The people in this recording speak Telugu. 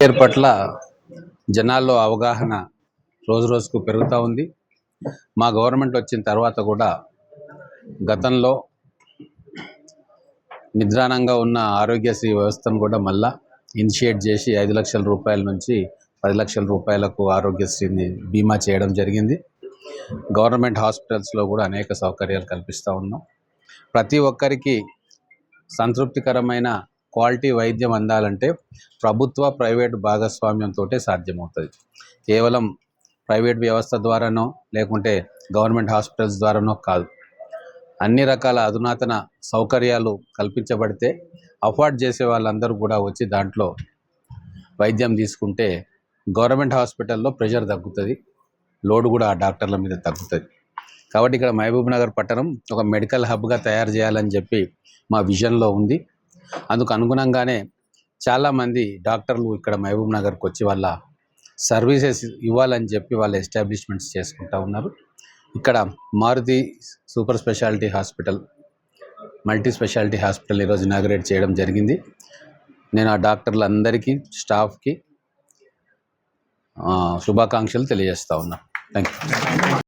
కేర్ పట్ల జనాల్లో అవగాహన రోజు రోజుకు పెరుగుతూ ఉంది. మా గవర్నమెంట్ వచ్చిన తర్వాత కూడా గతంలో నిద్రాణంగా ఉన్న ఆరోగ్యశ్రీ వ్యవస్థను కూడా మళ్ళా ఇనిషియేట్ చేసి ఐదు లక్షల రూపాయల నుంచి పది లక్షల రూపాయలకు ఆరోగ్యశ్రీని బీమా చేయడం జరిగింది. గవర్నమెంట్ హాస్పిటల్స్లో కూడా అనేక సౌకర్యాలు కల్పిస్తూ ఉన్నాం. ప్రతి ఒక్కరికి సంతృప్తికరమైన క్వాలిటీ వైద్యం అందాలంటే ప్రభుత్వ ప్రైవేట్ భాగస్వామ్యంతో సాధ్యమవుతుంది. కేవలం ప్రైవేట్ వ్యవస్థ ద్వారానో లేకుంటే గవర్నమెంట్ హాస్పిటల్స్ ద్వారానో కాదు. అన్ని రకాల అధునాతన సౌకర్యాలు కల్పించబడితే అఫోర్డ్ చేసే వాళ్ళందరూ కూడా వచ్చి దాంట్లో వైద్యం తీసుకుంటే గవర్నమెంట్ హాస్పిటల్లో ప్రెషర్ తగ్గుతుంది లోడ్ కూడా ఆ డాక్టర్ల మీద తగ్గుతుంది. కాబట్టి ఇక్కడ మహబూబ్ నగర్ పట్టణం ఒక మెడికల్ హబ్గా తయారు చేయాలని చెప్పి మా విజన్లో ఉంది. అందుకు అనుగుణంగానే చాలామంది డాక్టర్లు ఇక్కడ మహబూబ్ నగర్కి వచ్చి వాళ్ళ సర్వీసెస్ ఇవ్వాలని చెప్పి వాళ్ళ ఎస్టాబ్లిష్మెంట్స్ చేసుకుంటూ ఉన్నారు. ఇక్కడ Maruti super speciality hospital multi speciality hospital ఈరోజు ఇనాగ్రేట్ చేయడం జరిగింది. నేను ఆ డాక్టర్లందరికీ స్టాఫ్కి శుభాకాంక్షలు తెలియజేస్తా ఉన్నా. Thank you